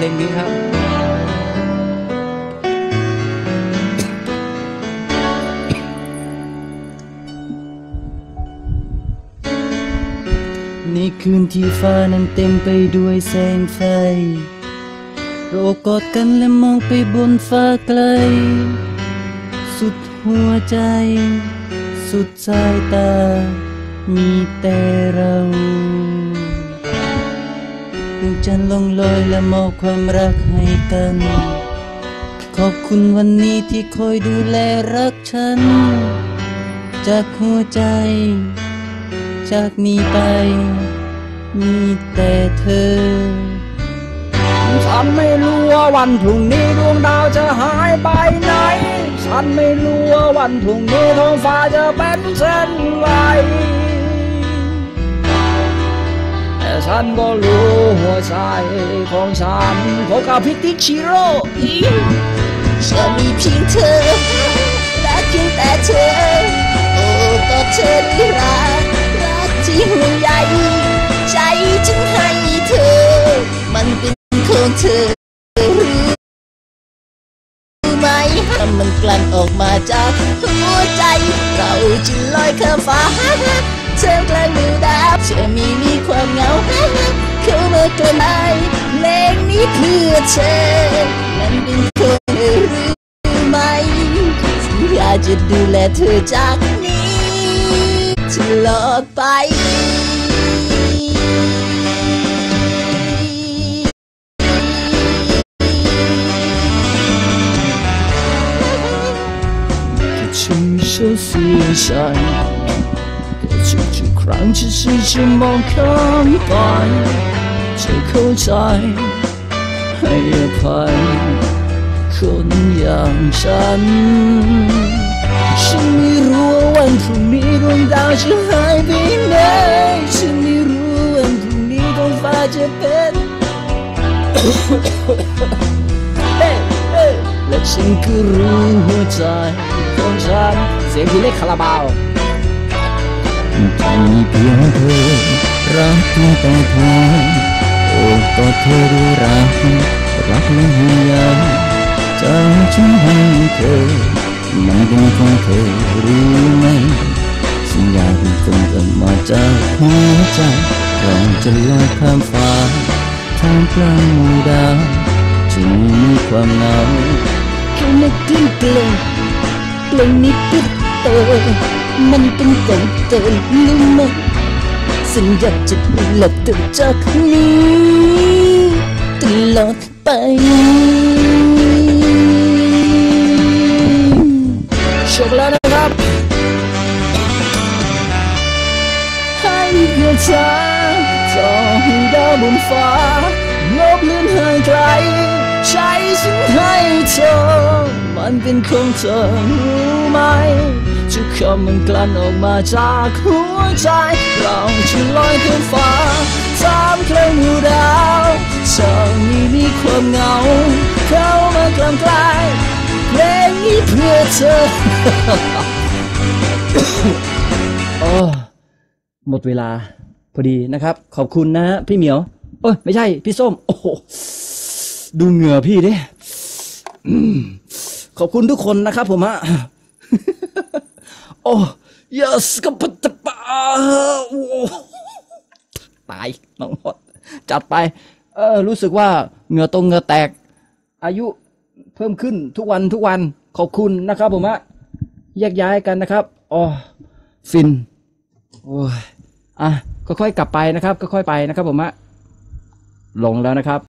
พลงนี้ครับในคืนที่ฟ้านั้นเต็มไปด้วยแสงไฟ เรากอดกันและมองไปบนฟ้าไกล สุดหัวใจ สุดสายตา มีแต่เรา จันทร์ลงลอยและมอบความรักให้กัน ขอบคุณวันนี้ที่คอยดูแลรักฉัน จากหัวใจ จากนี้ไป มีแต่เธอ ฉันไม่รู้ว่าวันพรุ่งนี้ดวงดาวจะหายไปไหน ฉันไม่รู้ว่าวันพรุ่งนี้ท้องฟ้าจะเป็นเช่นไร ฉันก็รู้หัวใจของฉันพบกับพิติชิโร่ฉันมีเพียงเธอและเพียงแต่เธอ โอ้ก็เธอได้รัก รักที่ห่วงใยใจจึงให้เธอ มันเป็นของเธอรู้ไหมถ้ามันกลั่นออกมาจากหัวใจ เราจะลอยข้ามฟ้า เธอกลางมือดาวเธอมีมีความเหงาเข้ามาใกล้เพลงนี้เพื่อเธอ มันเป็นของเธอรู้ไหมสัญญาจะดูแลเธอจากนี้ตลอดไป 情深似山，可处处ค รั้งที่ฉันจะมองข้ามไป จะเข้าใจให้อภัยคนอย่างฉัน ฉันไม่รู้ว่าวันพรุ่งนี้ดวงดาวจะหายไปไหน ฉันไม่รู้ว่าวันพรุ่งนี้ท้องฟ้าจะเป็นและฉันก็รู้หัวใจของฉันเสียงพี่เล็กคาราบาว มีเพียงเธอ รักเพียงแต่เธอโอ้ก็เธอรู้รัก รักและห่วงใจฉันให้เธอมันเป็นของเธอรู้ไหมสัญญาที่คงจะมาจากหัวใจเราจะลอยข้ามฟ้าทามกลางมูดาวจะไม่มีความเหงาแค่นึกถึงเพลงเพลงนี้เป็นเธอ มันเป็นของเธอรู้ไหมสัญญาจะดูแลเธอจากนี้ตลอดไปจบแล้วนะครับให้เพื่อเธอต่อให้ดาวบนฟ้าลบเลือนหางไกลใช้ฉันให้เธอ มันเป็นของเธอรู้ไหม ทุกคำมันกลั่นออกมาจากหัวใจเราจะลอยขึ้นฟ้าตามเครื่องหมู่ดาวจะไม่มีความเหงา เข้ามากลางกลายเพลงนี้เพื่อเธอโอ้หมดเวลาพอดีนะครับ ขอบคุณนะฮะพี่เหมียวเอ้ยไม่ใช่ พี่ส้ม โอ้โหดูเหงื่อพี่ดิขอบคุณทุกคนนะครับผมฮะ โอ้ yes ก็ปะตปะโอ้ตายน้องหมดจัดไป เออ รู้สึกว่าเหงื่อตรงเหงื่อแตก อายุเพิ่มขึ้นทุกวันทุกวันขอบคุณนะครับผมฮะแยกย้ายกันนะครับอ๋อฟินโอ้ยอะค่อยๆกลับไปนะครับค่อยๆไปนะครับผมฮะลงแล้วนะครับ